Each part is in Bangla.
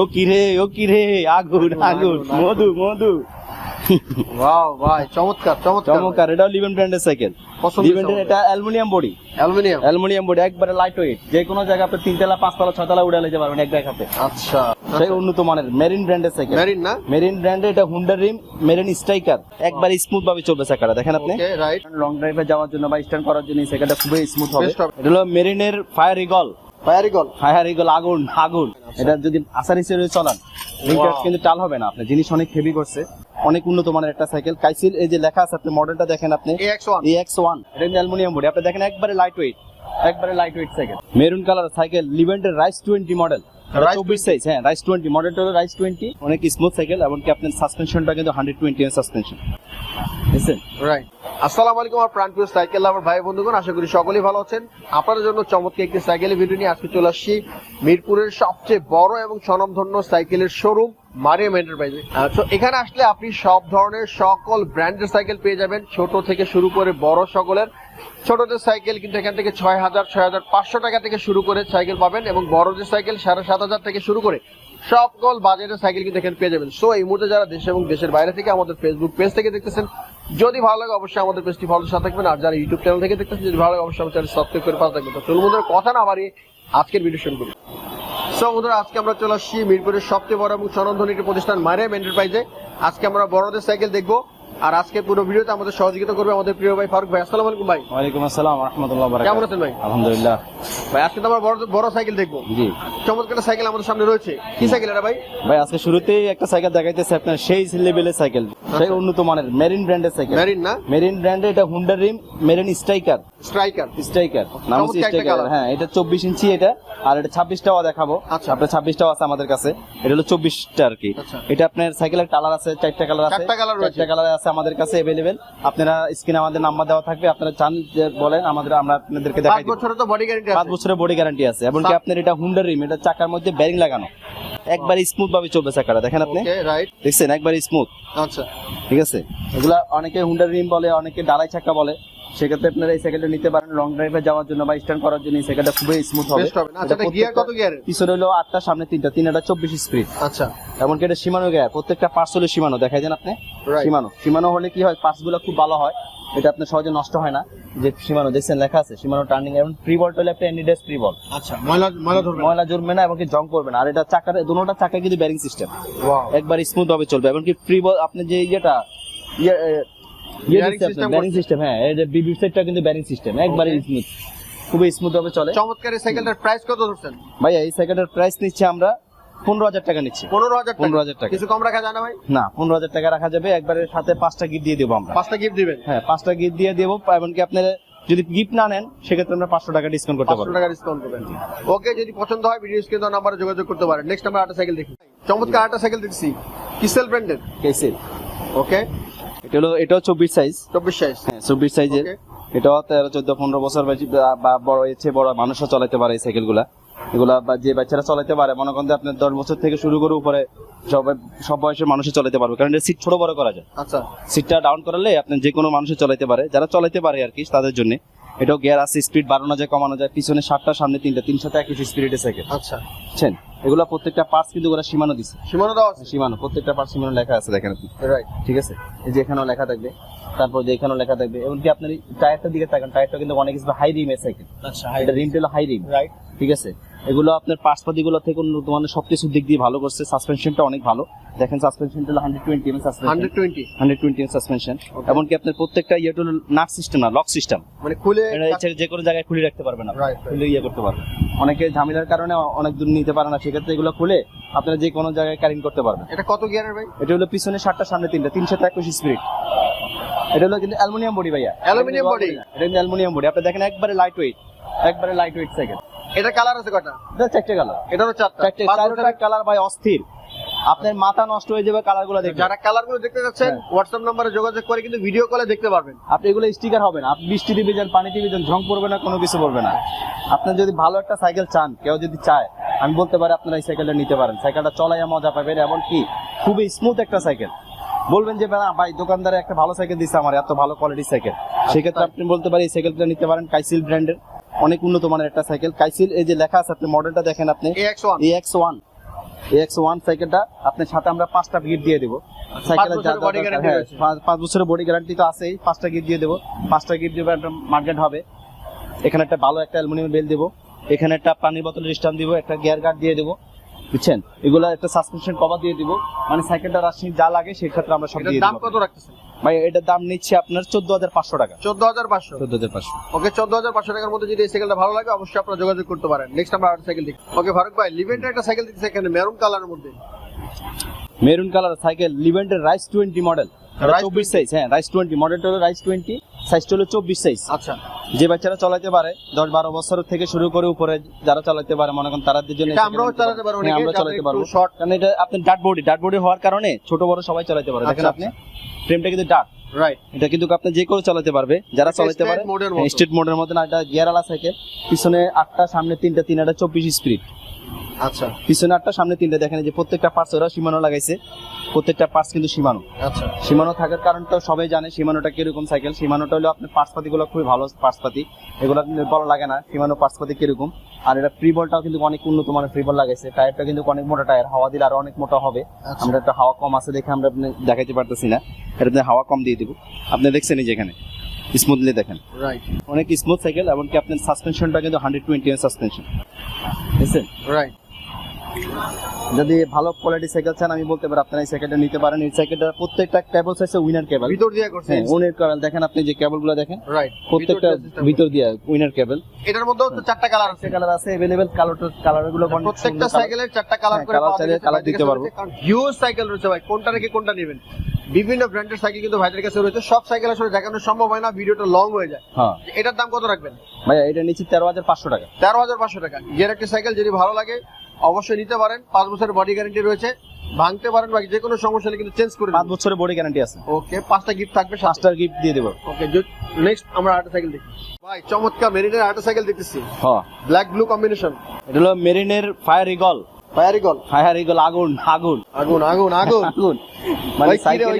ও কি রে ও কি রে আগুন আগুন মধু মধু। ওয়াও ভাই চমৎকার চমৎকার। চমৎকার এটাও লিভেন ব্র্যান্ডের সাইকেল লিভেন্টের এটা aluminium body aluminium aluminium body একবারে লাইট ওয়েট যে কোনো জায়গা আপনি তিনতলা পাঁচতলা ছতলা উড়ে যেতে পারবেন এক দেখাতে আচ্ছা সেই উন্নত মানের মেরিন ব্র্যান্ডের সাইকেল মেরিন না? মেরিন ব্র্যান্ডের এটা হুন্ডা রিম মেরিন স্ট্রাইকার একবারে স্মুথ ভাবে চলবে চাকাটা দেখেন আপনি? রাইট লং ড্রাইভে যাওয়ার জন্য বা স্ট্যান্ড করার জন্য এই সাইকেলটা খুবই স্মুথ হবে। এটা হলো মেরিনের fire eagle fire eagle fire eagle আগুন আগুন। এটা যদি আসার হিসেবে চলান রিংটা কিন্তু টাল হবে না আপনি। জিনিস অনেক হেভি করছে। অনেক উন্নত মানের একটা সাইকেল কাইসিল এই যে লেখা আছে আপনি মডেলটা দেখেন আপনি। এক্স ওয়ান এটা অ্যালুমিনিয়াম বডি আপনি দেখেন একবারে লাইট ওয়েট একবারে light weight cycle maroon colour cycle লিভেন্টের rice twenty model চব্বিশ সাইজ হ্যাঁ রাইস টোয়েন্টি মডেলটা হলো রাইস টোয়েন্টি অনেক স্মুথ সাইকেল এমনকি আপনার সাসপেনশনটা কিন্তু হান্ড্রেড টোয়েন্টি সাসপেনশন বুঝছেন রাইট আসসালামু আলাইকুম আমার প্রাণপ্রিয় সাইকেল আমার ভাই বন্ধুগণ, আশা করি সকলেই ভালো আছেন। আপনাদের জন্য চমৎকার একটি সাইকেলের ভিডিও নিয়ে আজকে চলে আসছি। মিরপুরের সবচেয়ে বড় এবং স্বনামধন্য সাইকেলের শোরুম মারিয়াম এন্টারপ্রাইজে তো এখানে আসলে আপনি সব ধরনের সকল ব্র্যান্ডের সাইকেল পেয়ে যাবেন। ছোট থেকে শুরু করে বড় সকলের। ছোটদের সাইকেল কিন্তু এখান থেকে ছয় হাজার ছয় হাজার পাঁচশো টাকা থেকে শুরু করে সাইকেল পাবেন এবং বড়দের সাইকেল সাড়ে সাত হাজার থেকে শুরু করে সকল বাজেটের সাইকেল কিন্তু এখানে পেয়ে যাবেন। সো এই মুহূর্তে যারা দেশে এবং দেশের বাইরে থেকে আমাদের ফেসবুক পেজ থেকে দেখতেছেন যদি ভালো লাগে, অবশ্যই আমাদের পেজটি ফলো সাথে থাকবেন। আর যারা ইউটিউব চ্যানেল থেকে দেখতেছেন, যদি ভালো লাগে, অবশ্যই আমাদের চ্যানেল সাবস্ক্রাইব করে পাশে থাকবেন। তো চলুন বন্ধুরা, কথা না বাড়িয়ে আজকের ভিডিও শুরু করি। সো বন্ধুরা, আজকে আমরা চলে আসছি মিরপুরের সবচেয়ে বড় এবং একটি প্রতিষ্ঠান, মারিয়াম এন্টারপ্রাইজে আজকে আমরা বড়দের সাইকেল দেখব। আর আজকে পুরো ভিডিওতে আমাদের সহযোগিতা করবে আমাদের প্রিয় ভাই ফারুক ভাই। আসসালামু আলাইকুম ভাই। ওয়ালাইকুম আসসালাম রহমতুল্লাহ কেমন আছেন ভাই? আলহামদুলিল্লাহ। ভাই আজকে তো আমরা বড় বড় সাইকেল দেখব। জি। চমৎকার একটা সাইকেল আমাদের সামনে রয়েছে। কি সাইকেল এটা ভাই? ভাই আজকে শুরুতেই একটা সাইকেল দেখাইতেছে আপনার সেই লেভেলের সাইকেল। সেই উন্নত মানের মেরিন ব্র্যান্ডের সাইকেল। ম্যারিন না? মেরিন ব্র্যান্ডের এটা Honda rim Marin striker. Striker. Striker. নাম হচ্ছে স্ট্রাইকার। হ্যাঁ এটা চব্বিশ ইঞ্চি এটা আর এটা ছাব্বিশটাও দেখাবো। আচ্ছা। আপনার ছাব্বিশটাও আছে আমাদের কাছে। এটা হলো চব্বিশটা আর কি। আচ্ছা। এটা আপনার সাইকেলের কালার আছে চারটা কালার আছে চারটা colour রয়েছে। চারটা কালার আছে। আমাদের কাছে অ্যাভেলেবেল আপনারা স্ক্রিনে আমাদের নাম্বার দেওয়া থাকবে আপনারা চান যে বলেন আমাদের আমরা আপনাদেরকে দেখাই বছরের তো বডি গ্যারান্টি পাঁচ আছে। বছরের বডি গ্যারান্টি আছে এবং কি আপনার এটা হুন্ডার রিম এটা চাকার মধ্যে ব্যারিং লাগানো। একবার স্মুথ ভাবে চলবে চাকাটা দেখেন আপনি। ওকে রাইট দেখছেন? একবার স্মুথ আচ্ছা। ঠিক আছে? এগুলা অনেকে হুন্ডার রিম বলে অনেকে ডালাই চাকা বলে। সেক্ষেত্রে আপনারা এই সাইকেলটা নিতে পারেন। লং ড্রাইভে যাওয়ার জন্য বা স্ট্যান্ড করার জন্য এই সাইকেলটা খুবই স্মুথ হবে। বেস্ট হবে না? আচ্ছা এটা গিয়ার কত গিয়ারের পিছনে হলো আটটা সামনে তিনটা তিন তিনটা চব্বিশ স্পিড আচ্ছা। এমনকি এটা সীমানো গিয়ার প্রত্যেকটা পার্টস হলো সীমানো দেখাই দেন আপনি. সীমানো সীমানো হলে কি হয়? পার্টসগুলো খুব ভালো হয়। এটা আপনার সহজে নষ্ট হয় না। যে সীমানো দেখছেন লেখা আছে সীমানো টার্নিং এবং প্রি বল হলে আপনি এনিডেস প্রি বল আচ্ছা ময়লা ময়লা ধরবে ময়লা জমবে না এমনকি জং করবে না। আর এটা চাকার দুটোটা চাকা কিন্তু ব্যারিং সিস্টেম ওয়াও একবার স্মুথ ভাবে চলবে। এবং কি ফ্রি বল আপনি যে ইয়েটা ইয়ে ব্যারিং সিস্টেম হ্যাঁ যে বিবি সেটটা কিন্তু ব্যারিং সিস্টেম একবারে স্মুথ খুবই স্মুথ ভাবে চলে। চমৎকার এই সাইকেলটার প্রাইস কত ধরছেন? ভাইয়া এই সাইকেলের প্রাইস নিচ্ছি আমরা পনেরো হাজার টাকা নিচ্ছি। পনেরো হাজার টাকা। 15,000 টাকা। কিছু কম রাখা যায় না ভাই? না পনেরো হাজার টাকা রাখা যাবে একবারে সাথে পাঁচটা গিফট দিয়ে দেবো আমরা। পাঁচটা গিফট দিবেন? হ্যাঁ পাঁচটা গিফট দিয়ে দেবো এমনকি আপনারা যদি গিফট না নেন সেক্ষেত্রে আমরা পাঁচশো টাকা ডিসকাউন্ট করতে পারব। টাকা ডিসকাউন্ট করবেন। ওকে যদি পছন্দ হয় ভিডিও স্ক্রিন নাম্বারে যোগাযোগ করতে পারেন। নেক্সট আমরা আটা সাইকেল দেখি। চমৎকার আটা সাইকেল দেখছি। কিসেল ব্র্যান্ডের কেসে ওকে এটা হলো এটাও চব্বিশ সাইজ চব্বিশ সাইজ হ্যাঁ চব্বিশ সাইজের এটাও তেরো চোদ্দ পনেরো বছর বা- বড় এছে বড় মানুষও চালাতে পারে এই সাইকেলগুলা এগুলা বা যে বাচ্চারা চালাতে পারে মনে করেন আপনার দশ বছর থেকে শুরু করে উপরে সব সব বয়সের মানুষই চালাতে পারবে। কারণ এটা সিট ছোট বড় করা যায়। আচ্ছা। সিটটা ডাউন করালে আপনি যে কোনো মানুষই চালাতে পারে। যারা চলাইতে পারে আর কি তাদের জন্য। এটাও গিয়ার আছে স্পিড বাড়ানো যায় কমানো যায় পিছনে সাতটা সামনে তিনটা তিনশো একই স্পিডে সাইকেল আচ্ছা। বুঝছেন? এগুলো প্রত্যেকটা পার্টস কিন্তু ওরা সীমানো দিছে। সীমানো দেওয়া আছে? সীমানো প্রত্যেকটা পার্টস সীমানো লেখা আছে দেখেন আপনি। রাইট ঠিক আছে? এই যে এখানেও লেখা থাকবে তারপর যে এখানেও লেখা থাকবে এমনকি আপনার টায়ারটার দিকে তাকান টায়ারটা কিন্তু অনেক কিছু হাই রিম এসে সাইকেল আচ্ছা এটা রিমটা হলো হাই রিম রাইট ঠিক আছে? এগুলো আপনার পার্টসপাতি গুলো থেকে উন্নত মানের সবকিছুর দিক দিয়ে ভালো করছে। সাসপেনশনটা অনেক ভালো। দেখেন সাসপেনশনটা hundred twenty M hundred twenty hundred twenty M suspension এমনকি আপনার প্রত্যেকটা ইয়েটা হলো নাট সিস্টেম না লক সিস্টেম মানে খুলে যে কোনো জায়গায় খুলে রাখতে পারবেন right. খুলে ইয়ে করতে পারবেন। অনেকে ঝামেলার কারণে অনেক দূর নিতে পারে না। সেক্ষেত্রে এগুলো খুলে আপনারা যে কোনো জায়গায় ক্যারিং করতে পারবেন। এটা কত গিয়ারের ভাই? এটা হলো পিছনে সাতটা সামনে তিনটা। তিনশো একুশ স্পিড এটা হলো কিন্তু অ্যালুমিনিয়াম বডি ভাইয়া। Aluminium body? এটা কিন্তু অ্যালুমিনিয়াম বডি আপনি দেখেন একবারে লাইট ওয়েট একবারে লাইট ওয়েট সাইকেল এটা কালার আছে কটা এটা চারটে কালার এটারও চারটা। চারটে চারটা কালার ভাই অস্থির। আপনার মাথা নষ্ট হয়ে যাবে কালারগুলো দেখবেন যারা কালারগুলো দেখতে যাচ্ছেন হ্যাঁ। হোয়াটসঅ্যাপ নাম্বারে যোগাযোগ করে কিন্তু ভিডিও কলে দেখতে পারবেন। আপনি এগুলো স্টিকার হবে না। আপনি বৃষ্টি দিবে যান পানি দিবে যান ঝং পড়বে না কোনো কিছু পড়বে না। আপনার যদি ভালো একটা সাইকেল চান কেউ যদি চায় আমি বলতে পারি আপনারা এই সাইকেলটা নিতে পারেন। সাইকেলটা চলাইয়া মজা পাবেন এমন কি খুবই স্মুথ একটা সাইকেল বলবেন যে না ভাই দোকানদারে একটা ভালো সাইকেল দিচ্ছে আমার এত ভালো কোয়ালিটির সাইকেল সেক্ষেত্রে আপনি বলতে পারি এই সাইকেলটা নিতে পারেন কাইসিল ব্র্যান্ডের অনেক উন্নত মানের একটা সাইকেল। কাইসিল এই যে লেখা আছে আপনি মডেলটা দেখেন আপনি। এক্স ওয়ান এক্স ওয়ান সাইকেলটা আপনার সাথে আমরা পাঁচটা গিফট দিয়ে দেবো। সাইকেলের হ্যাঁ, পাঁচ- বছরের বডি গ্যারান্টি তো আছেই পাঁচটা গিফট দিয়ে দেবো। পাঁচটা গিফট দেবো একটা মার্কেট হবে। এখানে একটা ভালো একটা অ্যালুমিনিয়াম বেল দেবো। এখানে একটা পানির বোতল স্ট্যান্ড দিব একটা গিয়ার গার্ড দিয়ে দেবো। বুঝছেন? এগুলো একটা সাসপেনশন কভার দিয়ে দিব। মানে সাইকেলটা রাশি যা লাগে সেই ক্ষেত্রে আমরা সব দিয়ে দাম কত রাখতেছেন? ভাই এটার দাম নিচ্ছে আপনার চোদ্দ হাজার পাঁচশো টাকা। চোদ্দ হাজার পাঁচশো? চোদ্দ হাজার পাঁচশো। ওকে চোদ্দ হাজার পাঁচশো টাকার মধ্যে যদি এই সাইকেলটা ভালো লাগে অবশ্যই আপনারা যোগাযোগ করতে পারেন। নেক্সট আমরা আরেকটা সাইকেল দেখি। ওকে ফারুক ভাই লিভেন্টের একটা সাইকেল দিচ্ছে এখানে মেরুন কালারের মধ্যে। মেরুন কালার সাইকেল লিভেন্টের রাইস টোয়েন্টি মডেল চব্বিশ সাইজ হ্যাঁ রাইস টোয়েন্টি মডেলটা হলো রাইস টোয়েন্টি সাইজটা হলো চব্বিশ সাইজ আচ্ছা। যে বাচ্চারা চালাতে পারে দশ বারো বছর থেকে শুরু করে উপরে যারা চালাতে পারে মনে করেন তাদের জন্য আমরাও চালাতে পারব হ্যাঁ, আমরা চালাতে পারব। শর্ট কারণ এটা আপনার ডাট বডি ডাট বডি হওয়ার কারণে ছোট বড় সবাই চালাতে পারে দেখেন আচ্ছা, আপনি। ফ্রেমটা কিন্তু ডাট রাইট এটা কিন্তু আপনি যে কেউ চালাতে পারবে যারা চালাতে পারে মোডের মধ্যে না এটা গিয়ারওয়ালা সাইকেল পিছনে আটটা সামনে তিনটা তিন আটটা চব্বিশ স্পিড আচ্ছা। পিছনে আটটা সামনে তিনটা দেখেন যে প্রত্যেকটা পার্টস ওরা সীমানো লাগাইছে। প্রত্যেকটা পার্টস কিন্তু সীমানো। আচ্ছা। সীমানো থাকার কারণটা সবাই জানে সীমানোটা কীরকম সাইকেল সীমানোটা হলো আপনার পার্টসপাতি গুলো খুবই ভালো পার্টসপাতি এগুলো বড় লাগে না সীমানো পার্টসপাতি কীরকম। আর এটা ফ্রি বলটাও কিন্তু অনেক উন্নত মানের ফ্রি বল লাগাইছে। টায়ারটা কিন্তু অনেক মোটা টায়ার হাওয়া দিলে আরও অনেক মোটা হবে। আচ্ছা। আমরা একটা হাওয়া কম আছে দেখে আমরা দেখাইতে পারতেছি না। এটাতে হাওয়া কম দিয়ে দিব আপনি দেখছেন এই যে এখানে স্মুথলি দেখেন রাইট অনেক স্মুথ সাইকেল এমনকি আপনার সাসপেনশনটা কিন্তু হান্ড্রেড টোয়েন্টি এম সাসপেনশন বুঝছেন রাইট যদি ভালো কোয়ালিটি সাইকেল চান আমি বলতে পারি আপনারা এই সাইকেলটা নিতে পারেন এই সাইকেলটা প্রত্যেকটা কেবল হচ্ছে উইনার কেবল ভিতর দিয়ে করছে হ্যাঁ উইনার কেবল দেখেন আপনি যে কেবল গুলো দেখেন রাইট প্রত্যেকটা ভিতর দিয়ে উইনার কেবল এটার মধ্যেও তো চারটা কালার আছে কালার আছে अवेलेबल কালার কালার গুলো অনেক প্রত্যেকটা সুন্দর colour। সাইকেলের চারটা কালার হ্যাঁ, করে colour পাওয়া চাইলে যাচ্ছে colour ভাইদের দিতে কাছে পারবো। রয়েছে, কারণ হিউজ সাইকেল রয়েছে ভাই কোনটা রেখে কোনটা নেবেন বিভিন্ন ব্র্যান্ডের সাইকেল কিন্তু ভাইদের কাছে রয়েছে। সব সাইকেল আসলে দেখানো সম্ভব হয় না ভিডিওটা লং হয়ে যায়। হ্যাঁ। এটার দাম কত রাখবেন? ভাইয়া এটা নিচে তেরো হাজার পাঁচশো টাকা। তেরো হাজার পাঁচশো টাকা। গিয়ার একটি সাইকেল যদি ভালো লাগে অবশ্যই নিতে পারেন। পাঁচ বছরের বডি গ্যারান্টি রয়েছে। ভাঙতে পারেন বা যে কোনো সমস্যা হলে কিন্তু চেঞ্জ করে পাঁচ বছরের বডি গ্যারান্টি আছে। ওকে পাঁচটা গিফট থাকবে পাঁচটার গিফট দিয়ে দেবো। ওকে নেক্সট আমরা আরেকটা সাইকেল দেখি। ভাই চমৎকার মেরিনের আরেকটা সাইকেল দেখতেছি। হ্যাঁ। ব্ল্যাক ব্লু কম্বিনেশন এটা হলো মেরিনের fire eagle fire eagle fire eagle আগুন আগুন আগুন। আগুন। আগুন আগুন মানে সাইকেলে?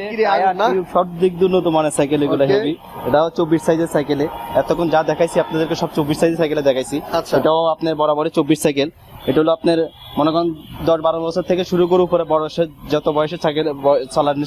সব দিক দিয়ে উন্নত মানের সাইকেল এগুলো হেভি এটাও চব্বিশ সাইজের সাইকেলে এতক্ষণ যা দেখাইছি আপনাদেরকে সব চব্বিশ সাইজের সাইকেলে দেখাইছি। আচ্ছা। এটাও আপনার বরাবর চব্বিশ সাইকেল এটা হলো আপনার মনে করেন দশ বারো বছর থেকে শুরু করে উপরে বয়সের যত বয়সের সাইকেল চালানো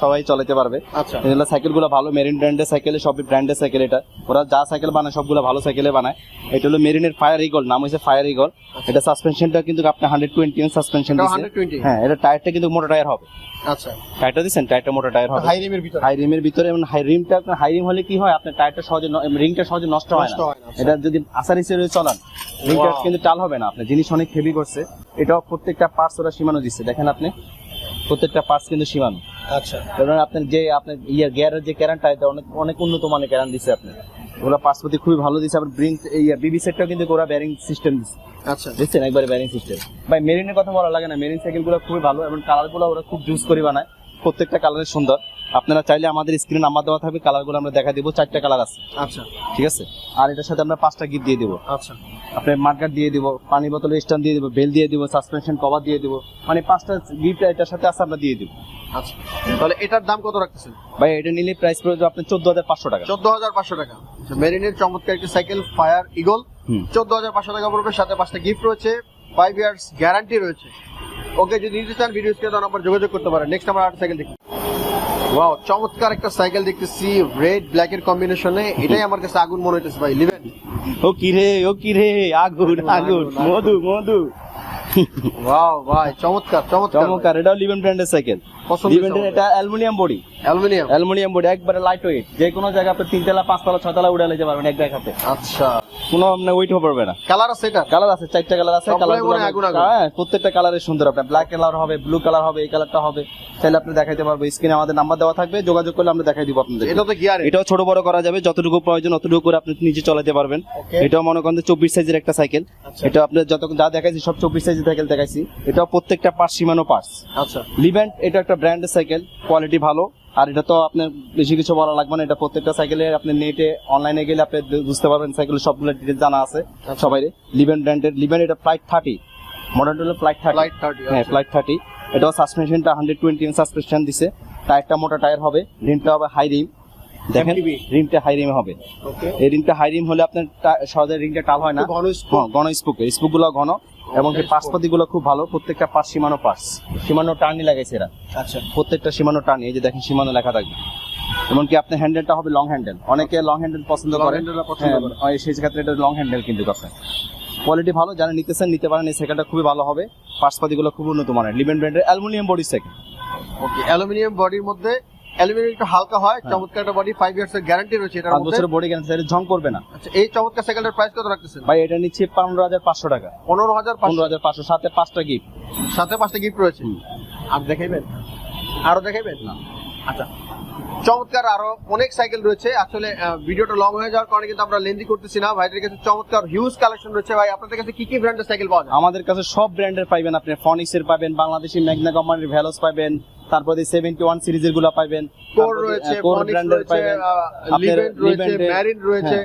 সবাই চালাতে পারবে। আচ্ছা। এগুলো সাইকেলগুলো ভালো মেরিন ব্র্যান্ডের সাইকেল সবই ব্র্যান্ডের সাইকেল এটা। ওরা যা সাইকেল বানায় সবগুলো ভালো সাইকেলে বানায়। এটা হলো মেরিনের ফায়ার ইগল নাম হচ্ছে ফায়ার ইগল এটা সাসপেনশনটা কিন্তু আপনার হান্ড্রেড টোয়েন্টি সাসপেনশন এটাও দিচ্ছে 120 হ্যাঁ এটা টায়ারটা কিন্তু মোটা টায়ার হবে। আচ্ছা। টায়ারটা দিচ্ছেন টায়ারটা মোটা টায়ার হবে। হাই রিমের ভিতরে। হাই রিমের ভিতরে এবং হাই রিমটা আপনার হাই রিম হলে কি হয়? আপনার টায়ারটা সহজে রিংটা সহজে নষ্ট হয় না। আচ্ছা। এটা যদি আসার হিসেবে চলান রিংটা কিন্তু টাল হবে না আপনার জিনিস অনেক হেভি করছে। এটাও প্রত্যেকটা পার্টস ওরা সীমানো দিচ্ছে দেখেন আপনি প্রত্যেকটা পার্টস কিন্তু সীমানো। আচ্ছা। কারণ আপনার যে আপনার ইয়ার গিয়ারের যে ক্যারানটা এটা অনেক অনেক উন্নত মানের ক্যারান দিচ্ছে আপনার ওগুলো পার্সপতি খুবই ভালো দিচ্ছে আবার ব্রিং ইয়া বিবি সেটটাও কিন্তু ওরা ব্যারিং সিস্টেম দিচ্ছে আচ্ছা। দেখছেন একবারে ব্যারিং সিস্টেম ভাই মেরিনের কথা বলা লাগে না। মেরিন সাইকেলগুলো খুবই ভালো এবং কালারগুলো ওরা খুব জুস করে বানায়। প্রত্যেকটা কালারের সুন্দর। আপনারা চাইলে আমাদের স্ক্রিনে নাম্বার দেওয়া থাকবে কালারগুলো আমরা দেখা দিব চারটা কালার আছে। আচ্ছা। ঠিক আছে? আর এটার সাথে আমরা পাঁচটা গিফট দিয়ে দিব। আচ্ছা। আপনার মার্কার দিয়ে দিব পানি বোতলের স্ট্যান্ড দিয়ে দিব বেল দিয়ে দিব সাসপেনশন কভার দিয়ে দিব মানে পাঁচটা গিফট এটার সাথে আছে আমরা দিয়ে দিব। আচ্ছা। তাহলে এটার দাম কত রাখতেছেন? ভাই এটা নিলে প্রাইস পড়বে আপনার চোদ্দ হাজার পাঁচশো টাকা। চোদ্দ হাজার পাঁচশো টাকা। আচ্ছা, মেরিনের চমৎকার একটি সাইকেল ফায়ার ইগল। চোদ্দ হাজার পাঁচশো টাকা পড়বে সাথে পাঁচটা গিফট রয়েছে ফাইভ ইয়ার্স গ্যারান্টি রয়েছে। ওকে যদি নিতে চান ভিডিও স্ক্রিনে নাম্বার যোগাযোগ করতে পারেন। নেক্সট আমরা আরেকটা সাইকেল দেখি ওয়াও চমৎকার একটা সাইকেল দেখতেছি রেড ব্ল্যাক এর কম্বিনেশনে এটাই আমার কাছে আগুন মনে হইতেছে ভাই লিভেন ও কি রে ও কি রে আগুন আগুন মধু মধু। ওয়াও ভাই চমৎকার চমৎকার। চমৎকার এটাও লিভেন ব্র্যান্ডের সাইকেল পছন্দের এটা aluminium body. Aluminium? Aluminium body একবারে লাইট ওয়েট যে কোনো জায়গা আপনি তিনতলা পাঁচতলা ছয়তলা উড়ে নিতে পারবেন এক আচ্ছা। কোনো আপনার ওয়েট পড়বে না। কালার আছে এটা? কালার আছে চারটা কালার আছে কালার হয় প্রত্যেকটা সুন্দর আপনার ব্ল্যাক কালার হবে ব্লু কালার হবে এই কালারটা হবে। চাইলে আপনি দেখাইতে পারব স্ক্রিনে আমাদের নাম্বার দেওয়া থাকবে যোগাযোগ করলে আমরা দেখাই দিব আপনাদের এটা তো গিয়ার এটাও ছোট বড় করা যাবে যতটুকু প্রয়োজন অতটুকু করে আপনি নিজে চালাতে পারবেন। এটাও মনে করেন চব্বিশ সাইজের একটা সাইকেল আচ্ছা। এটা আপনার যত যা দেখাইছি সব চব্বিশ সাইজের সাইকেল দেখাইছি। এটাও প্রত্যেকটা পার্স সীমানো পার্স আচ্ছা। লিভেন্ট এটা একটা ব্র্যান্ডের সাইকেল কোয়ালিটি ভালো। আর এটা তো আপনার বেশি কিছু বলা লাগবে না এটা প্রত্যেকটা সাইকেলে আপনি নেটে অনলাইনে গেলে আপনি বুঝতে পারবেন সাইকেল সবগুলো ডিটেল জানা আছে সবাই লিভেন্ট ব্র্যান্ডের লিভেন্ট এটা ফ্লাইট থার্টি মডেল হলো ফ্লাইট থার্টি হ্যাঁ ফ্লাইট থার্টি এটাও সাসপেনশনটা হান্ড্রেড টোয়েন্টি সাসপেনশন দিছে। টায়ারটা মোটা টায়ার হবে রিমটা হবে হাই রিম দেখেন রিমটা হাই রিম হবে। ওকে এই রিমটা হাই রিম হলে আপনার সহজে রিংটা টাল হয় না। ঘন হ্যাঁ ঘন স্পুক স্পুকগুলো ঘন। এমনকি পাশপাতি গুলো খুব ভালো প্রত্যেকটা পাশ সীমানো পাশ। সীমানো টার্নি লাগাইছে এরা। আচ্ছা। প্রত্যেকটা সীমানো টার্নি এই যে দেখেন সীমানো লেখা থাকবে। এমনকি আপনার হ্যান্ডেলটা হবে লং হ্যান্ডেল অনেকে লং হ্যান্ডেল পছন্দ করে। সেই ক্ষেত্রে এটা লং হ্যান্ডেল কিন্তু আপনার। কোয়ালিটি ভালো যারা নিতেছেন নিতে পারেন এই সাইকেলটা খুবই ভালো হবে। পাশপাতি গুলো খুব উন্নত মানের। লিভেন ব্র্যান্ডের aluminium body cycle okay aluminium বডির মধ্যে অ্যালুমিনিয়াম একটু হালকা হয় হ্যাঁ। চমৎকার একটা বডি ফাইভ ইয়ার্স এর গ্যারান্টি রয়েছে এটার পাঁচ মধ্যে। বছরের বডি গ্যারান্টি এটা ঝং করবে না। আচ্ছা এই চমৎকার সাইকেলটার প্রাইস কত রাখতেছেন? ভাই এটা নিচ্ছে পনেরো হাজার পাঁচশো টাকা। পনেরো হাজার পনেরো হাজার পাঁচশো সাথে পাঁচটা গিফট সাথে পাঁচটা গিফট রয়েছে। আর দেখাইবেন? আরও দেখাইবেন? না। আচ্ছা চমৎকার আরও অনেক সাইকেল রয়েছে। আসলে ভিডিওটা লং হয়ে যাওয়ার কারণে কিন্তু আমরা লেন্দি করতেছি না। ভাইদের কাছে চমৎকার হিউজ কালেকশন রয়েছে। ভাই আপনাদের কাছে কি কি ব্র্যান্ডের সাইকেল পাওয়া যায়? আমাদের কাছে সব ব্র্যান্ডের পাইবেন আপনি। ফনিক্স এর পাবেন বাংলাদেশি ম্যাগনা কোম্পানির ভ্যালোস পাবেন তারপরে সেভেন্টি ওয়ান সিরিজেরগুলো পাইবেন কোর রয়েছে কোর ব্র্যান্ডের রয়েছে পাইবেন। লিভেন্ট রয়েছে ম্যারিন রয়েছে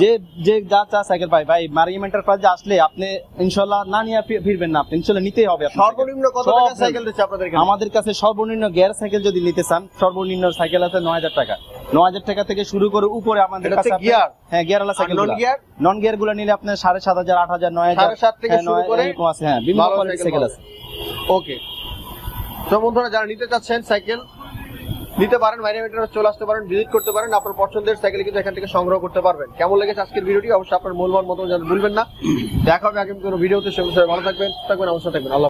যে যে যা চা সাইকেল পাই ভাই মারিয়াম এন্টারপ্রাইজে আসলে আপনি ইনশাল্লাহ না নিয়ে ফিরবেন না আপনি ইনশাল্লাহ নিতেই হবে সর্বনিম্ন কত টাকা সাইকেল রয়েছে আপনাদের আমাদের কাছে সর্বনিম্ন গিয়ার সাইকেল যদি নিতে চান সর্বনিম্ন সাইকেল আছে নয় হাজার টাকা। নয় হাজার টাকা থেকে শুরু করে উপরে আমাদের কাছে gear? হ্যাঁ গিয়ার আলা সাইকেল non gear? নন গিয়ারগুলো নিলে আপনার সাড়ে সাত হাজার আট হাজার নয় হাজার সাত থেকে হ্যাঁ, শুরু করে এরকম আছে হ্যাঁ বিভিন্ন কোয়ালিটির সাইকেল আছে। ওকে তো বন্ধুরা যারা নিতে চাচ্ছেন সাইকেল নিতে পারেন মাইনামিটার চলে আসতে পারেন ভিজিট করতে পারেন, আপনার পছন্দের সাইকেল কিন্তু এখান থেকে সংগ্রহ করতে পারবেন। কেমন লেগেছে আজকের ভিডিওটি অবশ্যই আপনার মূলমান মতো জানতে ভুলবেন না। দেখা হবে আগামী কোনো ভিডিওতে সে বিষয়ে ভালো থাকবেন থাকবেন অবশ্যই থাকবেন। আল্লাহ